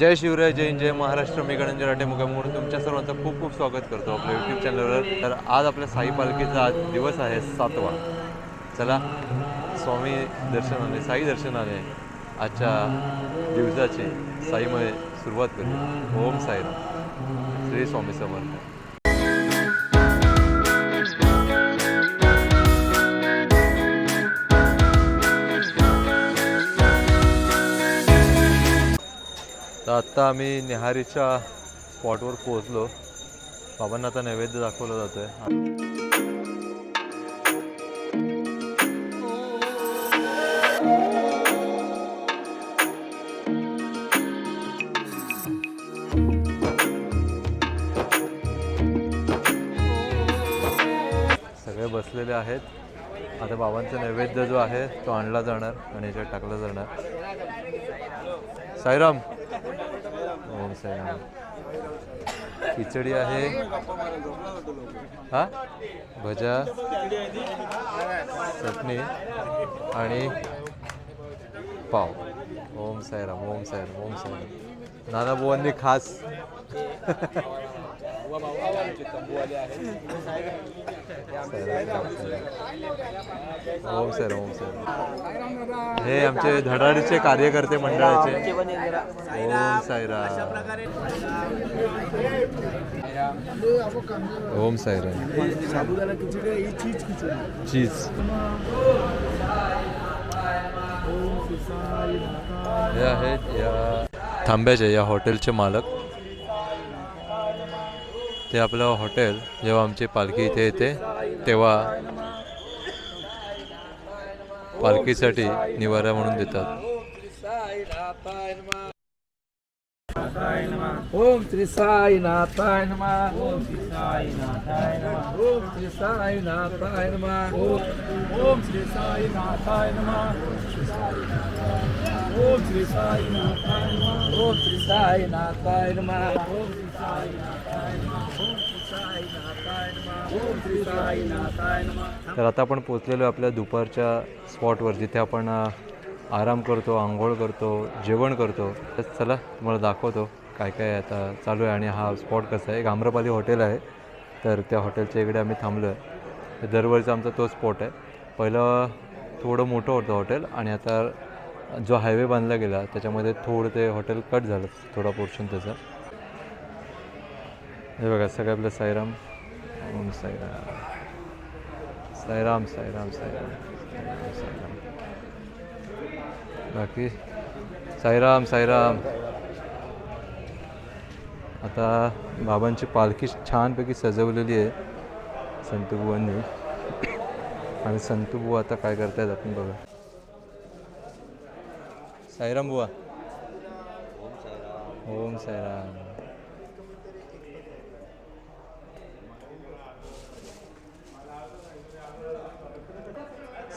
जय शिवराय जय जय महाराष्ट्र. मी गणंजय राठे म्हणून तुमच्या सर्वांचं खूप खूप स्वागत करतो आपल्या यूट्यूब चॅनलवर तर आज आपल्या साई पालखीचा आज दिवस आहे सातवा. चला स्वामी दर्शनाने साई दर्शनाने आजच्या दिवसाची साईमध्ये सुरुवात करू ओम साईराम. श्री स्वामी समर्थ. तर आत्ता आम्ही निहारीच्या स्पॉटवर पोहोचलो. बाबांना आता नैवेद्य दाखवला जातोय. सगळे बसलेले आहेत. आता बाबांचा नैवेद्य जो आहे तो आणला जाणार आणि याच्यात टाकला जाणार. साईराम ओम साईराम खिचडी आहे. हा? भजा चटणी आणि पाव. ओम साईराम ओम साईराम ओम साईराम. नानाबुवांनी खास. ओम सर ओम सर. हे आमचे धडाडीचे कार्यकर्ते मंडळाचे. ओम साईराम. ओम साईराम. चीज. हे आहेत या थांब्याचे या हॉटेलचे मालक. ते आपलं हॉटेल जेव्हा आमची पालखी इथे येते तेव्हा पालखीसाठी निवारा म्हणून देतात. ओम श्री साई नाथाय ओम श्री साई नाथाय नमः. ओम श्री साई नाथाय नमः. ओम श्री साई नाथाय ओम श्री साई नाथाय ओम श्री साई नाथाय नमः ओम श्री साई नाथाय नमः तर आता आपण पोचलेलो आपल्या दुपारच्या स्पॉटवर जिथे आपण आराम करतो आंघोळ करतो जेवण करतो. तर चला तुम्हाला दाखवतो काय काय आता चालू आहे आणि हा स्पॉट कसा आहे. गाम्रपाली हॉटेल आहे. तर त्या हॉटेलच्या इकडे आम्ही थांबलो आहे दरवर्षीचा आमचा तो स्पॉट आहे. पहिलं थोडं मोठं होतं हॉटेल आणि आता जो हायवे बांधला गेला त्याच्यामध्ये थोडं ते हॉटेल कट झालं थोडा पोर्शन त्याचा. हे बघा सगळं आपलं साईराम. ओम साईराम साईराम साईराम साईराम साईराम बाकी साईराम साईराम आता बाबांची पालखी छानपैकी सजवलेली आहे. संतुबुवांनी आणि संतुबुवा आता काय करतायत आपण बघा. साईराम बुवा. ओम साईराम.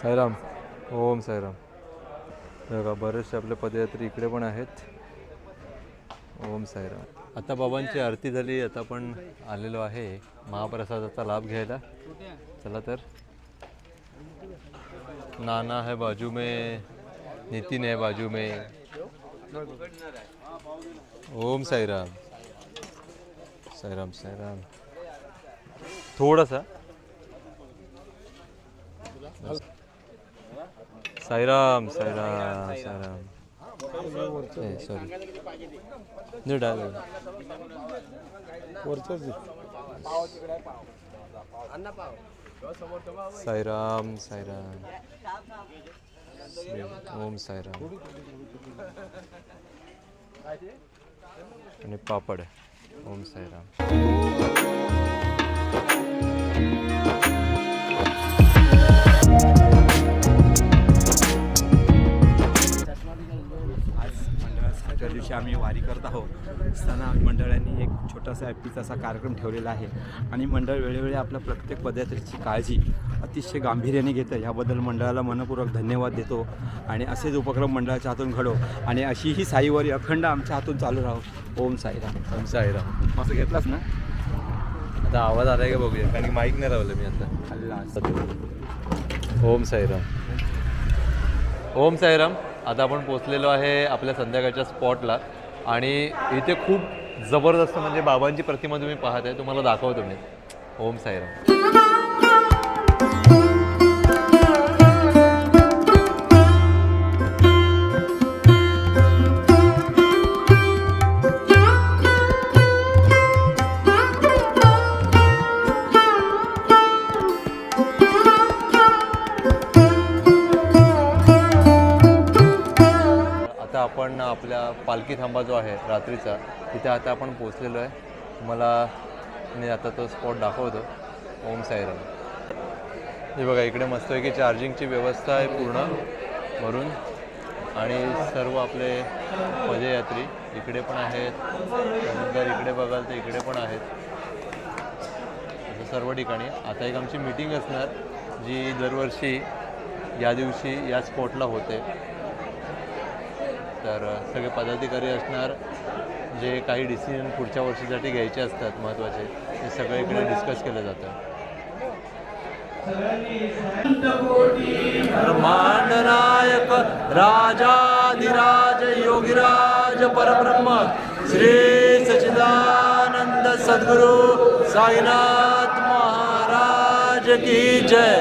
साईराम. ओम साईराम. बघा बरेचसे आपले पदयात्री इकडे पण आहेत. ओम साईराम. आता बाबांची आरती झाली आता आपण आलेलो आहे महाप्रसादाचा लाभ घ्यायला. चला तर. नाना है बाजू में नितीन है बाजू में. ओम साईराम. साईराम साईराम. थोडासा साईराम साईराम साईराम. सॉरी नाही डाल साईराम साईराम. ओम साईराम. आणि पापड ओम साईराम. मंडळाच्या दिवशी आम्ही वारी करत आहोत. असताना मंडळांनी एक छोटासा ॲपीचा असा कार्यक्रम ठेवलेला आहे. आणि मंडळ वेळोवेळी आपल्या प्रत्येक पदयात्रेची काळजी अतिशय गांभीर्याने घेतं. याबद्दल मंडळाला मनपूर्वक धन्यवाद देतो. आणि असेच उपक्रम मंडळाच्या हातून घडो. आणि अशी ही साईवारी अखंड आमच्या हातून चालू राहो. ओम साईराम. ओम साईराम. असं घेतलास ना? आता आवाज आलाय का बघूया? कारण की माईक नाही लावलं मी आता. अल्ला ओम साईराम. ओम साईराम. आता आपण पोचलेलो आहे आपल्या संध्याकाळच्या स्पॉटला आणि इथे खूप जबरदस्त म्हणजे बाबांची प्रतिमा तुम्ही पाहत आहे तुम्हाला दाखवतो मी. ओम साईराम. पालखी थांबा जो आहे रात्रीचा तिथे आता आपण पोचलेलो आहे. मला मी आता तो स्पॉट दाखवतो. ओम साईराम. हे बघा इकडे मस्तपैकी चार्जिंगची व्यवस्था आहे पूर्ण भरून. आणि सर्व आपले पदयात्री इकडे पण आहेत. जर इकडे बघाल तर इकडे पण आहेत. असं सर्व ठिकाणी. आता एक आमची मीटिंग असणार जी दरवर्षी या दिवशी या स्पॉटला होते. तर सगळे पदाधिकारी असणार जे काही डिसिजन पुढच्या वर्षीसाठी घ्यायचे असतात महत्त्वाचे ते सगळे इकडे डिस्कस केलं जातं मांडनायक राजाधिराज योगीराज परब्रह्म श्री सचिदानंद सद्गुरु साईनाथ महाराज की जय.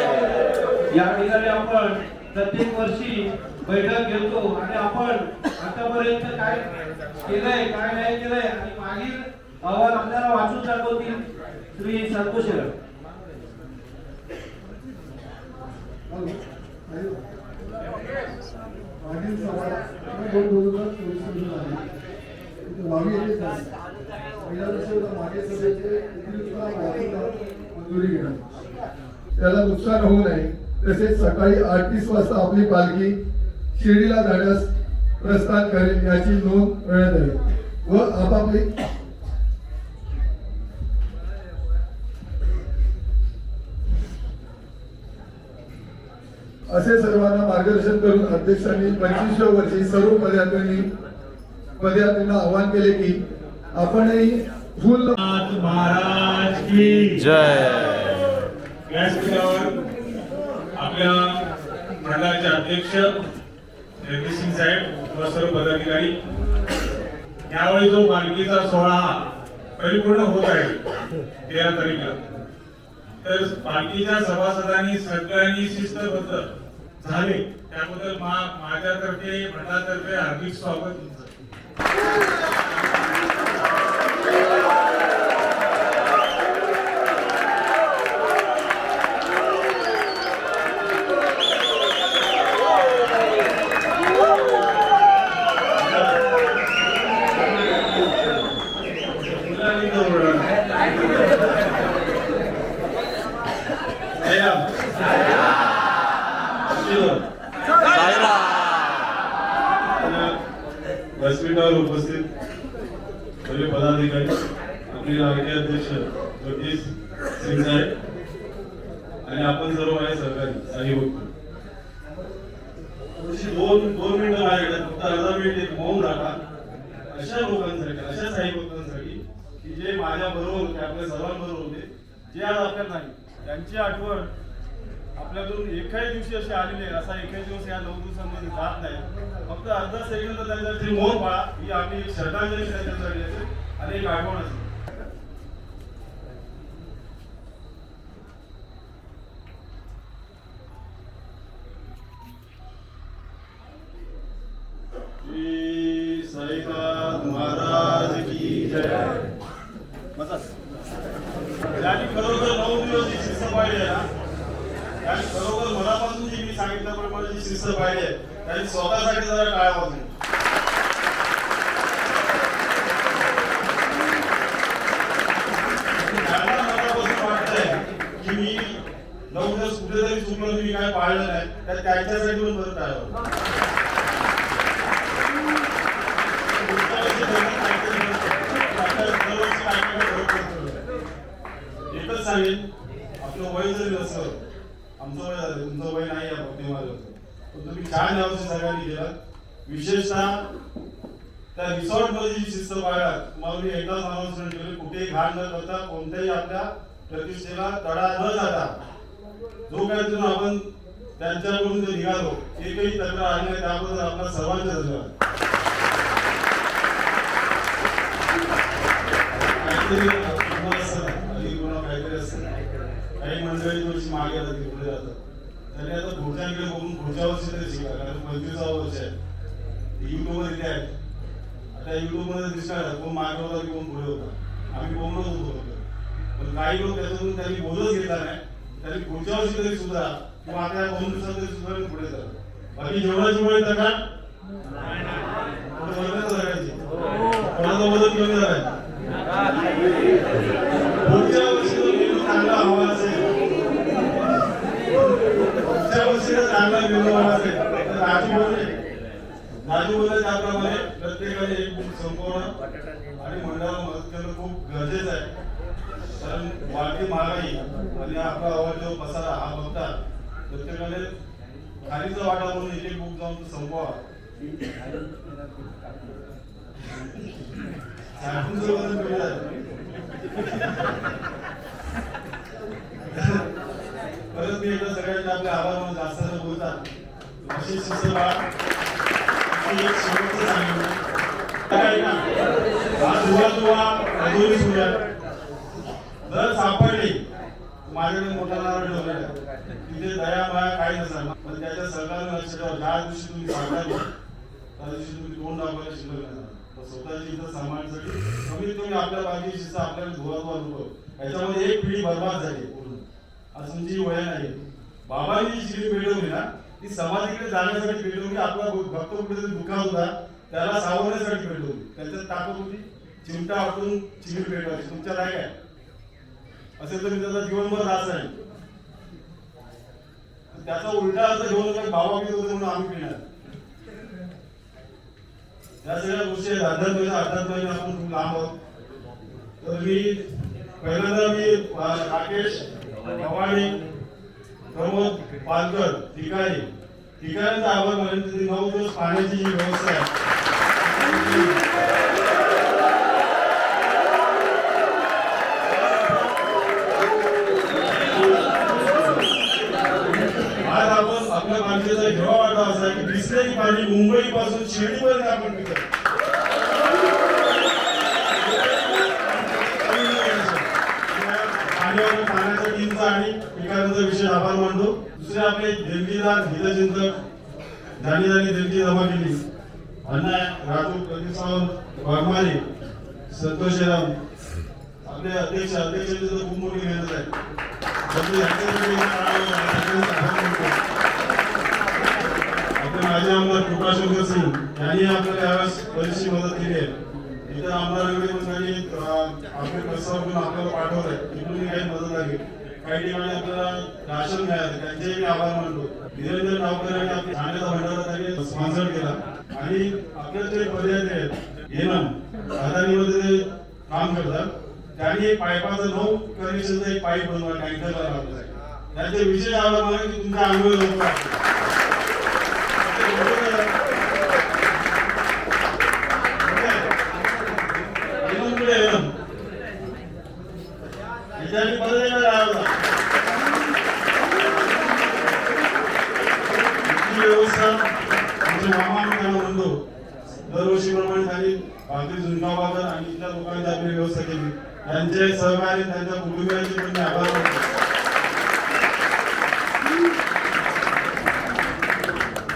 या ठिकाणी आपण प्रत्येक वर्षी बैठक घेतो आणि आपण आतापर्यंत काय केलंय काय नाही केलंय आणि मागील अहवाल आपल्याला वाचून दाखवतील श्री संतोष मागील सभा दोन हजार चोवीस झाली. मागे येते होता मागे सभेचे मंजुरी घेणं. त्याला नुकसान होऊ नये. तसेच सकाळी आठ तीस वाजता आपली पालखी शिर्डीला जाण्यास प्रस्थान करेल याची नोंद करण्यात आली. व आपापली असे सर्वांना मार्गदर्शन करून अध्यक्षांनी पंचवीसव्या वर्षी सर्व पदयात्रिनी पदयात्रींना आवाहन केले की आपणही फुल महाराज की जय. व्यासपीठावर आपल्या मंडळाचे अध्यक्ष जगदीश सिंग साहेब व सर्व पदाधिकारी. यावेळी जो मालकीचा सोहळा परिपूर्ण होत आहे तेरा तारखेला. तर पालखीच्या सभासदांनी सगळ्यांनी शिस्तबद्ध झाले. त्याबद्दल माझ्यातर्फे भटातर्फे हार्दिक स्वागत तुमचं. व्यासपीठावर उपस्थित सगळे पदाधिकारी आपले राजकीय अध्यक्ष जगदीश सिंग साहेब आणि आपण सर्व आहे सहकारी साई दोन दोन मिनिटं माझ्याकडे फक्त अर्धा मिनिट मौन राखा. अशा लोकांसाठी अशा साहेब माझ्या बरोबर होते आपल्या सर्वांबरोबर होते. जे आज आपल्यात नाही त्यांची आठवण आपल्याकडून एकाही दिवशी अशी आलेली आहे असा एकाही दिवस या नऊ दिवसांमध्ये जात नाही. फक्त अर्धा सेकंद त्यांचा जे मौन पाळा ही आम्ही एक श्रद्धांजली त्यांच्यासाठी असेल आणि एक आठवण असेल श्री साईनाथ महाराज की जय बसा. ज्यांनी खरोखर नऊ दिवस जी शिस्त पाहिली आहे ना त्यांनी खरोखर मनापासून जी मी शिस्त पाहिजे त्यांनी स्वतःसाठी जरा टाळ्या वाजवल्या. वाटतंय की मी नऊ दिवस कुठेतरी चुकलो मी काय पाळलं नाही तर त्यांच्यासाठी पण बरं टाळ्या वाजवा. एकच आपलं वय जरी नसलं आमचं झालं तुमचं वय नाही आहे भक्ती माझं पण तुम्ही छान यावर्षी सगळ्यांनी केलं? विशेषतः त्या रिसॉर्टमध्ये जी शिस्त पाळला तुम्हाला मी एकदा अनाउन्समेंट केली कुठेही घाण न करता कोणत्याही आपल्या प्रतिष्ठेला तडा न जाता जो काय तुम्ही आपण त्यांच्याकडून जे निघालो एकही तक्रार आली नाही त्याबद्दल आपला सर्वांचा धन्यवाद. काही वर्षी मागे आता ते पुढे जातात. त्यांनी आता पुढच्याकडे बघून पुढच्या वर्षी तरी शिकला कारण पंचवीसावं वर्ष आहे. युट्यूबवर इथे आहे आता युट्यूबमध्ये दिसणार कोण मागे होता की कोण पुढे होता. आम्ही बोलत होतो पण काही लोक त्याच्यातून त्यांनी बोलत घेतला नाही. त्यांनी पुढच्या वर्षी तरी सुद्धा किंवा आता या दोन दिवसात तरी सुद्धा मी पुढे जातो. बाकी जेवढा वेळ तर का पुढे बदलच कोणाचा बदल कमी झालाय? चांगला तर त्याप्रमाणे प्रत्येकाने एक बुक संपवणं आणि मंडळाला मदत करणं खूप गरजेचं आहे कारण वाढती महागाई आणि आपला आवाज जो पसारा हा बघता प्रत्येकाने खालीचा वाटा म्हणून एक एक बुक जाऊन तो संपवा साठूनचं वजन कमी झालं. परत मी एकदा सगळ्यांचे आपले आभार म्हणून जास्त न बोलता एक आहे दुवा दुवा अधुरी माझ्याकडे मोठा नारळ ठेवलेला तिथे दया माया काही पण त्याच्या लक्ष ठेवा ज्या दिवशी तुम्ही सांगणार त्या दिवशी तुम्ही तोंड दाखवायला शिकवलं स्वतःची इथं कमीत कमी आपल्या बाकी आपल्याला धुवा धुवा याच्यामध्ये एक पिढी बर्बाद झाली पूर्ण. आज तुमची वय नाही बाबांनी जी शिडी पेटवली ना ती समाधीकडे जाण्यासाठी पेटवली आपला भक्त कुठेतरी दुखात होता. त्याला सावरण्यासाठी पेटवली त्याच्यात ताकद होती. चिमटा वाटून चिडी पेटवायची. तुमच्या काय काय? असेल तर मी त्याचा जीवनभर रास आहे. त्याचा उलटा अर्थ घेऊन भावा बाबा पित होते म्हणून आम्ही पिणार. या सगळ्या गोष्टी आहेत. अध्यात्माच्या अध्यात्माने आपण खूप लांब आहोत. तर मी पहिल्यांदा मी राकेश पवाणी प्रमोद पालकर ठिकाणी ठिकाणचा आभार मानेन नऊ दिवस पाण्याची जी व्यवस्था आहे. आज आपण आपल्या माणसाचा जेव्हा वाटा असा आहे की पाणी मुंबई पासून शिर्डी पाण्याच्या आणि पिकांचा विषय आभार मानतो. दुसरे आपले दिल्लीदार हितचिंतक ज्यांनी ज्यांनी दिल्ली जमा केली. अण्णा राजू प्रदीप सावंत वाघमारे संतोष राम आपले अध्यक्ष अध्यक्षांची तर खूप मोठी मेहनत आहे. आपले माजी आमदार कृपाशंकर सिंग यांनी आपल्याला यावेळेस बरीचशी मदत केली आहे. इतर आमदारांकडे पण त्यांनी आपले प्रस्ताव घेऊन आपल्याला पाठवत आहे तिकडून काही मदत लागेल. काही ठिकाणी आपल्याला राशन मिळालं त्यांचे मी आभार मानतो. निरंजन आपल्या ठाण्याचा भंडारा त्यांनी स्पॉन्सर केला. आणि आपल्या जे पर्याय आहेत येणं अदानीमध्ये ते काम करतात त्यांनी एक पाईपाचं नऊ कनेक्शनचा एक पाईप बनवा टँकरला लावला त्यांचे विशेष आभार माना की तुमच्या अंगोळ लोक व्यवस्था आमचे मामा आम्ही त्यांना म्हणतो दरवर्षीप्रमाणे त्यांनी भाकरी झुणकाबागर आणि इथल्या लोकांची आपली व्यवस्था केली त्यांचे सहकार्य त्यांच्या कुटुंबियांचे पण मी आभार मानतो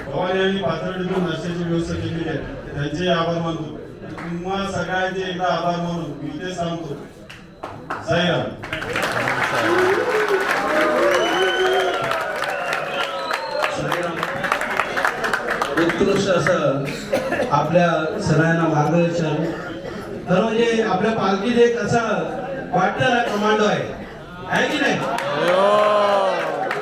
भवानी यांनी पाथर्डीतून नाश्त्याची व्यवस्था केलेली आहे त्यांचे आभार मानतो तुम्हा सगळ्यांचे एकदा आभार मानून मी ते सांगतो साईराम उत्कृष्ट असं आपल्या सगळ्यांना मार्गदर्शन खरं म्हणजे आपल्या पालखीत एक असं वाटतं ना कमांडो आहे की नाही?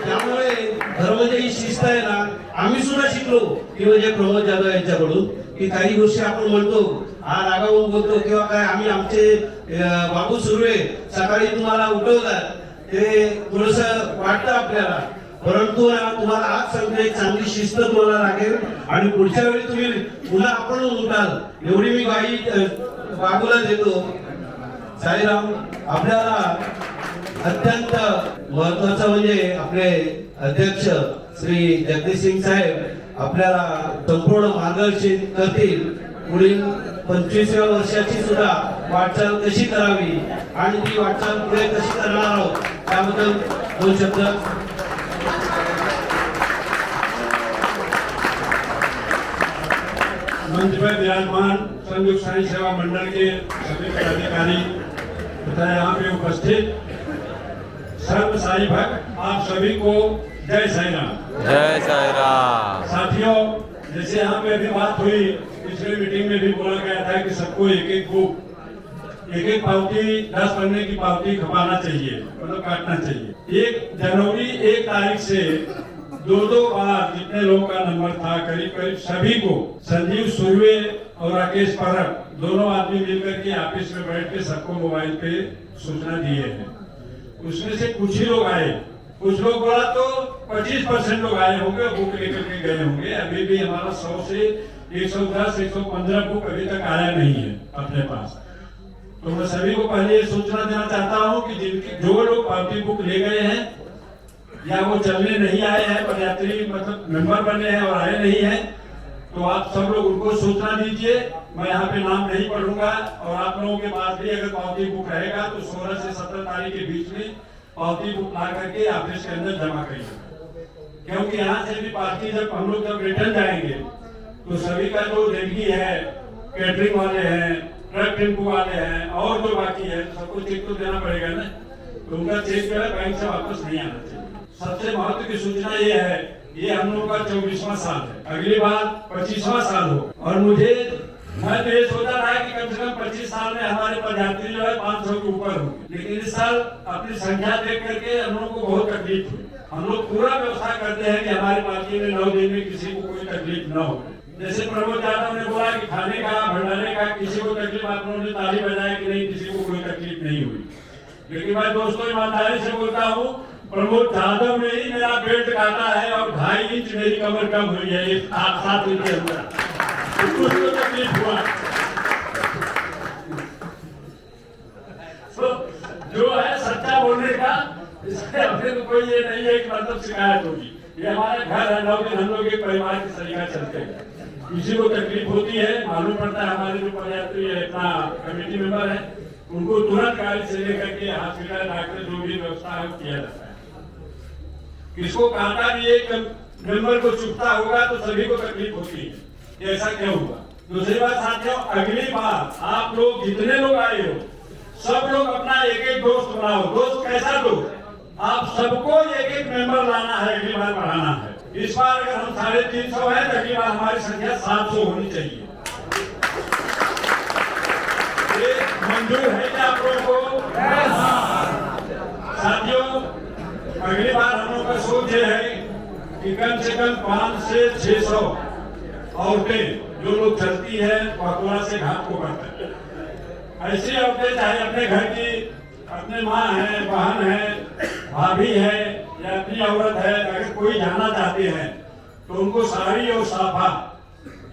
त्यामुळे खरं ही शिस्त आहे ना आम्ही सुद्धा शिकलो की म्हणजे प्रमोद जाधव यांच्याकडून की काही गोष्टी आपण म्हणतो हा रागावून बोलतो किंवा काय आम्ही आमचे बाबू सुर्वे सकाळी तुम्हाला उठवतात ते थोडस वाटतं आपल्याला. परंतु तुम्हाला आज सांगतो एक चांगली शिस्त तुम्हाला लागेल. आणि पुढच्या वेळी तुम्ही पुन्हा आपण उठाल. एवढी मी गाडी बाबूला देतो. साईराम आपल्याला अत्यंत महत्वाचं म्हणजे आपले अध्यक्ष श्री जगदीश सिंग साहेब आपल्याला संपूर्ण मार्गदर्शन करतील. पुढील पंचवीसव्या वर्षाची सुद्धा वाटचाल कशी करावी आणि ती वाटचाल पुढे कशी करणार आहोत त्याबद्दल दोन शब्द मंच पर विराजमान संयुक्त साई सेवा मंडल के सभी पदाधिकारी तथा यहाँ पे उपस्थित सर्व साई भक्त आप सभी को जय साई राम। जय साईराम साथियों जैसे यहाँ पे अभी बात हुई पिछले मीटिंग में भी बोला गया था कि सबको एक एक बुक एक एक पावती दस पन्ने की पावती खपाना चाहिए मतलब काटना चाहिए। एक जनवरी एक तारीख से दो दो बार जितने लोगों का नंबर था करीब करीब सभी को, संजीव सुरवे और राकेश परब, दोनों आदमी मिलकर के ऑफ़िस में बैठ के सबको मोबाइल पे सूचना दिए हैं। उसमें से कुछ ही लोग आए। कुछ लोग बोला तो 25 परसेंट लोग आए होंगे, बुक लेकर के गए होंगे। अभी भी हमारा 100 से 110 115 बुक अभी तक आया नहीं है अपने पास। तो मैं सभी को पहले ये सूचना देना चाहता हूँ कि जिनके, जो लोग पार्टी बुक ले गए हैं या वो चलने नहीं आए हैं, पदयात्री मतलब मेंबर बने हैं और आए नहीं हैं तो आप सब लोग उनको सूचना दीजिए। मैं यहाँ पे नाम नहीं पढ़ूँगा और आप लोगों के पास भी अगर पावती बुक रहेगा तो 16 से 17 तारीख के बीच में पावती बुक ला करके ऑफ़िस के अंदर जमा करिए। क्योंकि यहाँ से भी पार्टी जब हम लोग जब रिटर्न जाएँगे तो सभी का जो देनगी है कैटरिंग वाले हैं ट्रक टेंपो वाले हैं, और जो बाकी है, सबको चेक तो देना पड़ेगा ना। तो उनका चेक जो है बैंक से वापस नहीं आना चाहिए। सबसे महत्व की सूचना ये है, ये हम लोग का चौबीसवा साल है। अगली बार पच्चीसवा साल हो और मुझे मैं तो ये सोचा था कि कम से कम पच्चीस साल में हमारे पदयात्री जो है पाँच सौ के ऊपर होंगे। लेकिन इस साल अपनी संख्या देख करके हम लोग को बहुत तकलीफ़ हुई। हम लोग पूरा व्यवस्था करते हैं कि हमारे पार्टी में नौ दिन में किसी को कोई तकलीफ़ न हो। जैसे प्रमोद यादव ने बोला कि खाने का, भंडारे का, किसी को तकलीफ़ आप लोगों ने ताली बजाई कि नहीं, किसी को कोई तकलीफ़ नहीं हुई। लेकिन मैं दोस्तों, ईमानदारी से बोलता हूँ प्रमोद यादव ने ही मेरा बेल्ट काटा है और ढाई इंच मेरी कमर कम हुई है, एक सात सात इंच के अंदर। कुछ तो तकलीफ़ हुआ। तो जो है सच्चा बोलने का, इससे अपने को कोई ये नहीं है कि मतलब शिकायत होगी। ये हमारा घर है नौ हम लोग एक परिवार की तरीका चलते हैं। किसी को तकलीफ़ होती है, मालूम पड़ता है हमारे जो पदयात्री है, इतना कमेटी मेंबर है, उनको तुरंत गाड़ी से लेकर के हॉस्पिटल डॉक्टर जो भी व्यवस्था है किया जाता है। किसको काटा भी एक मेंबर को चुपता होगा तो सभी को तकलीफ़ होती है। ऐसा क्यों हुआ? दूसरी बात साथियों अगली बार आप लोग जितने लोग आए हो सब लोग अपना एक एक दोस्त बनाओ। दोस्त कैसा दोस्त? आप सबको एक एक मेंबर लाना है अगली बार बढ़ाना है। इस बार अगर हम साढ़े तीन सौ है तो अगली बार हमारी संख्या सात सौ होनी चाहिए। मंजूर है क्या आप लोगों को? साथियों अगली बार हम लोग का सोच ये है कि कम से कम पाँच से छह सौ औरतें जो लोग चलती है पकौड़ा से घाट को करते ऐसी औरतें चाहे अपने घर की अपने माँ है, बहन है, भाभी है या अपनी औरत है, अगर कोई जाना चाहते हैं तो उनको साड़ी और साफा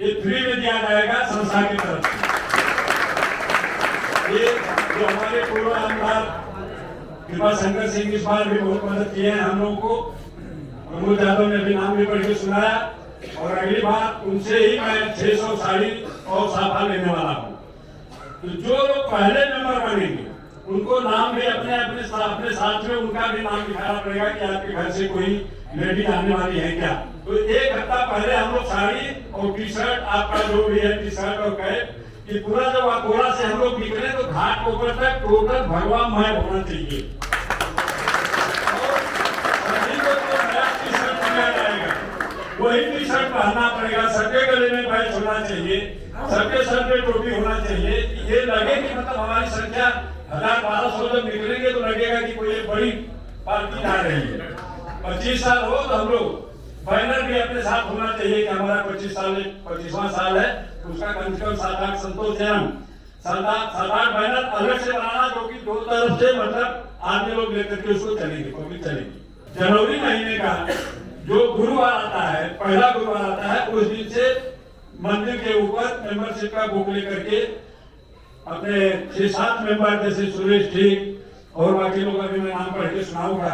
ये फ्री में दिया जाएगा संस्था की तरफ़ से। ये जो हमारे पूर्व आमदार कृपा शंकर सिंह इस बार भी बहुत मदद किए हैं हम लोगों को। प्रमोद यादव ने भी नाम भी पढ़ के सुनाया। और अगली बार उनसे ही मैं 600 साड़ी और साफा लेने वाला हूँ। तो जो लोग पहले मेंबर बनेंगे उनको नाम भी अपने अपने सा, अपने साथ में उनका भी नाम लिखाना पड़ेगा कि आपके घर से कोई लेडी आने वाली है क्या। तो एक हफ़्ता पहले हम लोग साड़ी और टी शर्ट आपका जो भी है टी शर्ट और कैप कि पूरा जब अकोला से हम लोग निकले तो घाट के ऊपर तक टोटल भगवान मय होना चाहिए। जाएगा। वही टी शर्ट पहनना पड़ेगा। सबके गले में बैच होना चाहिए। सबके सर पे टोपी होना चाहिए। ये लगे कि मतलब हमारी संख्या हज़ार बारह सौ जब निकलेंगे तो लगेगा कि कोई बड़ी पार्टी आ रही है। पच्चीस साल हो तो हम लोग बैनर भी अपने साथ होना चाहिए कि हमारा पच्चीस साल पच्चीसवा साल है तो उसका कम से कम सात आठ संतोष है हम। सात आठ बैनर अलग से बनाना जो कि दो तरफ़ से मतलब आदमी लोग लेकर के उसको चलेंगे पब्लिक चलेगी। जनवरी महीने का जो गुरुवार आता है, पहला गुरुवार आता है, उस दिन से मंदिर के ऊपर मेंबरशिप का बुक लेकर के अपने छह, सात मेंबर जैसे सुरेश ठीक और बाकी लोग अभी मैं नाम पढ़ के सुनाऊँगा।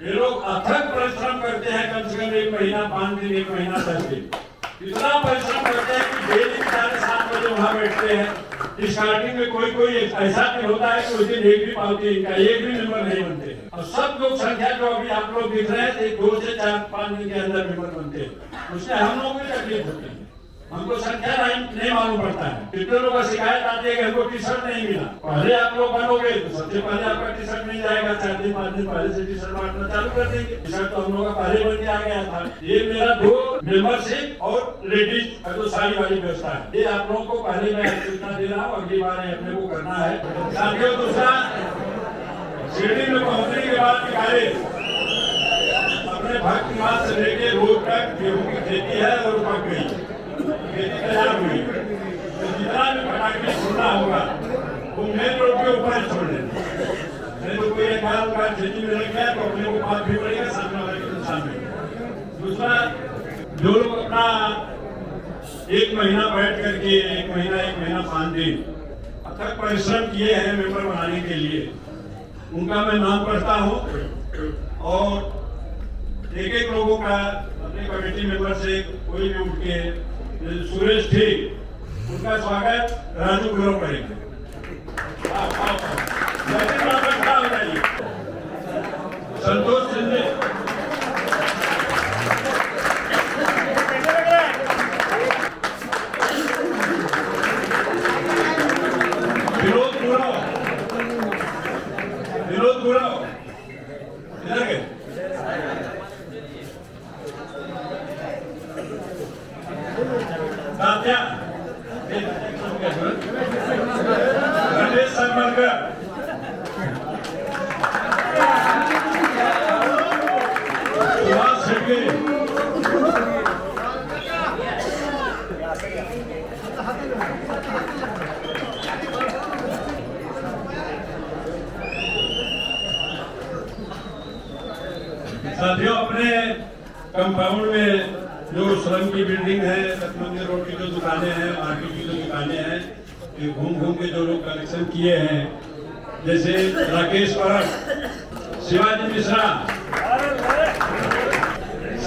ये लोग अथक परिश्रम करते हैं, कम से कम एक महीना, पाँच दिन, एक महीना, दस दिन। इतना परिश्रम करते हैं कि डेली साढ़े सात बजे वहाँ बैठते हैं। स्टार्टिंग में कोई कोई ऐसा दिन होता है कि उस दिन एक भी पावती इनका एक भी मेंबर नहीं बनते। और सब लोग संख्या जो अभी आप लोग दिख रहे हैं तो दो से चार, पाँच दिन के अंदर मेंबर बनते हैं। उससे हम लोग भी तकलीफ़ होती है। हमको संख्या नहीं नहीं मालूम पड़ता है। कितने लोगों का शिकायत आती है कि हमको टी शर्ट नहीं मिला? पहले आप लोग बनोगे तो सबसे पहले आपका टी शर्ट मिल जाएगा। चार दिन, पाँच दिन पहले से टी शर्ट बांटना चालू कर देंगे। टी शर्ट तो हम लोग का पहले बन के आ गया था। ये मेरा दो मेंबरशिप और लेडीज़ का जो साड़ी वाली व्यवस्था है। ये आप लोगों को पहले मैं सूचना दे रहा हूँ, अगली बार अपने को करना है। साथियों, दूसरा शिरडी में पहुँचने के बाद निकाले अपने भक्त निवास से लेके रोड तक गेहूँ की खेती है और पक गई खेती तैयार हुई तो जितना भी पटाखे छोड़ना होगा वो मेन रोड के ऊपर ही छोड़ देना नहीं तो कोई एक बार उनका खेती में लग गया तो अपने को बात भी पड़ेगा सामने वाले के में दूसरा, जो लोग अपना एक महीना बैठ करके, एक महीना एक महीना पाँच दिन अथक परिश्रम किए हैं मेंबर बनाने के लिए, उनका मैं नाम पढ़ता हूँ और एक एक लोगों का, अपने कमेटी मेंबर से कोई भी उठ के सुरेश ठीक उनका स्वागत राजू गुरु करेंगे। Santos Sene.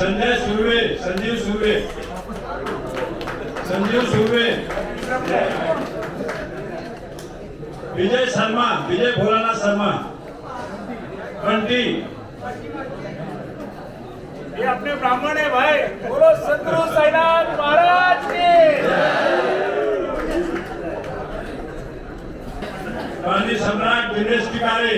संजय सुर्वे संजीव सुर्वे. संजीव सुर्वे. विजय शर्मा विजय भोलानाथ शर्मा. बंटी ये अपने ब्राह्मण है भाई. बोलो सतगुरु साईनाथ महाराज की. गांधी सम्राट दिनेश तिवारी.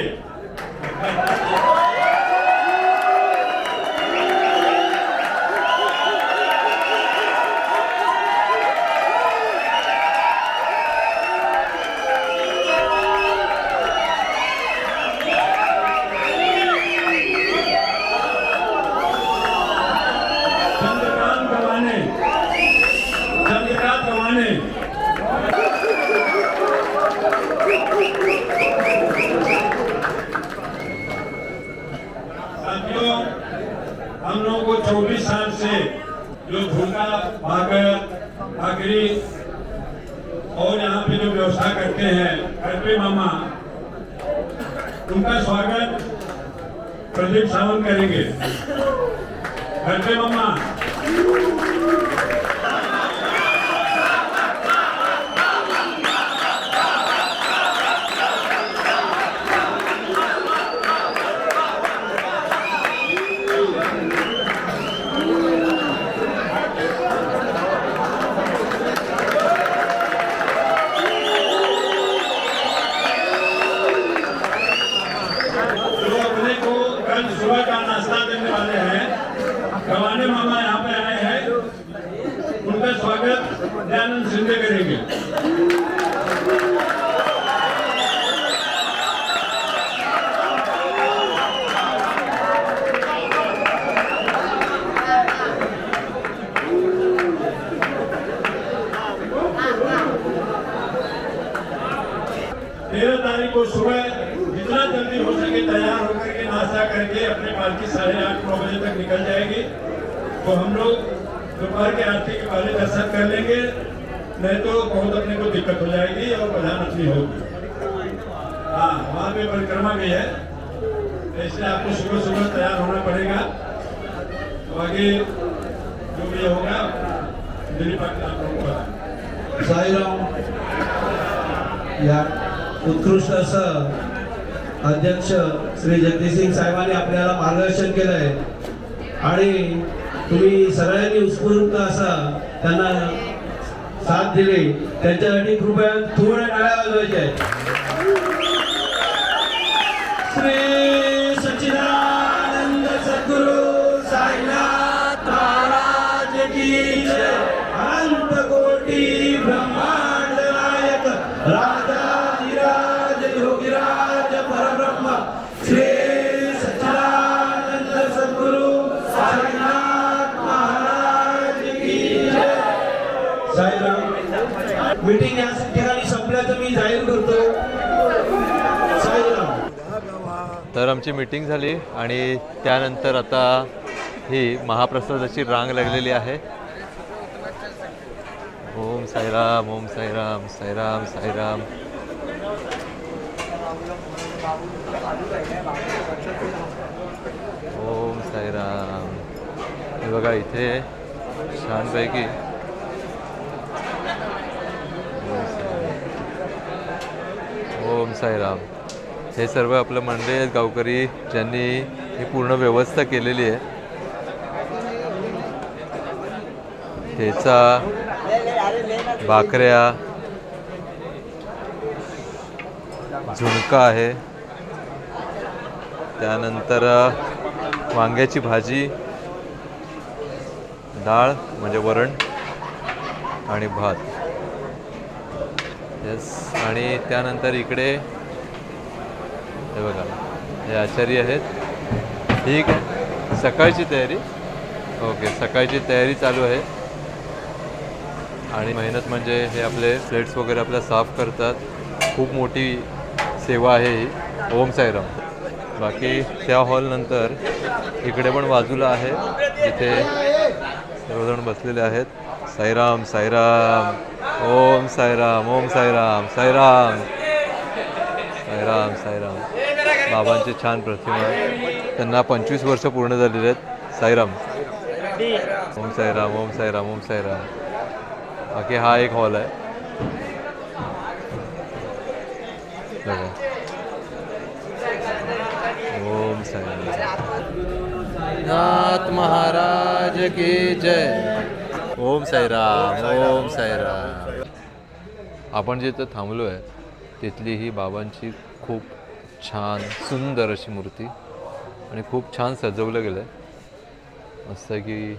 24 साल से जो भागर भाकरी और यहाँ पे जो व्यवसाय करते हैं, घर पे मामा, उनका स्वागत प्रदीप सावंत करेंगे। घर पे मामा। नहीं तो बहुत अपने को दिक्कत हो जाएगी और प्रधान अपनी होगी। हाँ वहाँ पे परिक्रमा भी है। इसलिए आपको सुबह सुबह तैयार होना पड़ेगा। तो आगे जो भी होगा दिलीप आप लोगों को या उत्कृष्ट असं अध्यक्ष श्री जगदीशसिंग साहेबांनी आपल्याला मार्गदर्शन केलंय. आणि तुम्ही सगळ्यांनी उत्स्फूर्त असा त्यांना साथ दिली त्यांच्यासाठी कृपया थोड्या टाळ्या वाजवायच्या आहेत. श्री आमची मीटिंग झाली आणि त्यानंतर आता ही महाप्रसादाची रांग लागलेली आहे. ओम साईराम ओम साईराम साईराम साईराम. ओम साईराम. हे बघा इथे छानपैकी. ओम साईराम. हे सर्व आपलं मंडळी आहेत गावकरी ज्यांनी ही पूर्ण व्यवस्था केलेली आहे. ठेचा भाकऱ्या झुणका आहे. त्यानंतर वांग्याची भाजी डाळ म्हणजे वरण आणि भात. येस आणि त्यानंतर इकडे हे बघा हे आचारी आहेत. ठीक आहे. सकाळची तयारी. ओके सकाळची तयारी चालू आहे. आणि मेहनत म्हणजे हे आपले प्लेट्स वगैरे आपल्या साफ करतात. खूप मोठी सेवा आहे ही. ओम साईराम. बाकी त्या हॉलनंतर इकडे पण बाजूला आहे. जिथे सर्वजण बसलेले आहेत. साईराम साईराम. ओम साईराम ओम साईराम साईराम. साईराम साईराम. बाबांची छान प्रतिमा. आहे. त्यांना पंचवीस वर्ष पूर्ण झालेली आहेत. साईराम. ओम साईराम ओम साईराम ओम साईराम. बाकी हा एक हॉल आहे. ओम साईराम. नाथ महाराज की जय. ओम साईराम ओम साईराम. आपण जिथं थांबलो आहे तिथली ही बाबांची खूप छान सुंदर अशी मूर्ती. आणि खूप छान सजवलं गेलं आहे मस्त की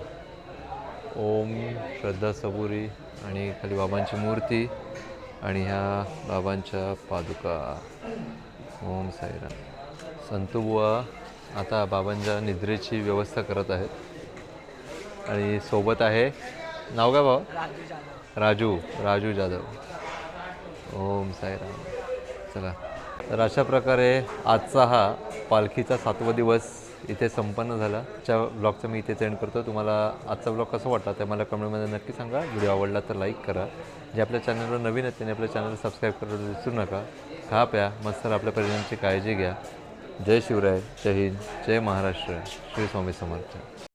ओम श्रद्धा सबुरी आणि खाली बाबांची मूर्ती आणि ह्या बाबांच्या पादुका. ओम साईराम. संतुबुवा आता बाबांच्या निद्रेची व्यवस्था करत आहेत. आणि सोबत आहे नाव काय भाऊ? राजू राजू जाधव. ओम साईराम. चला. तर अशा प्रकारे आजचा हा पालखीचा सातवा दिवस इथे संपन्न झाला. त्या ब्लॉगचं मी इथेच एंड करतो तुम्हाला आजचा ब्लॉग कसा वाटला ते मला कमेंटमध्ये नक्की सांगा. व्हिडिओ आवडला तर लाईक करा. जे आपल्या चॅनलवर नवीन आहेत त्यांनी आपल्या चॅनल सबस्क्राईब करायला विसरू नका. खा प्या मस्त आपल्या परिणामची काळजी घ्या. जय शिवराय जय हिंद जय महाराष्ट्र. श्री स्वामी समर्थ.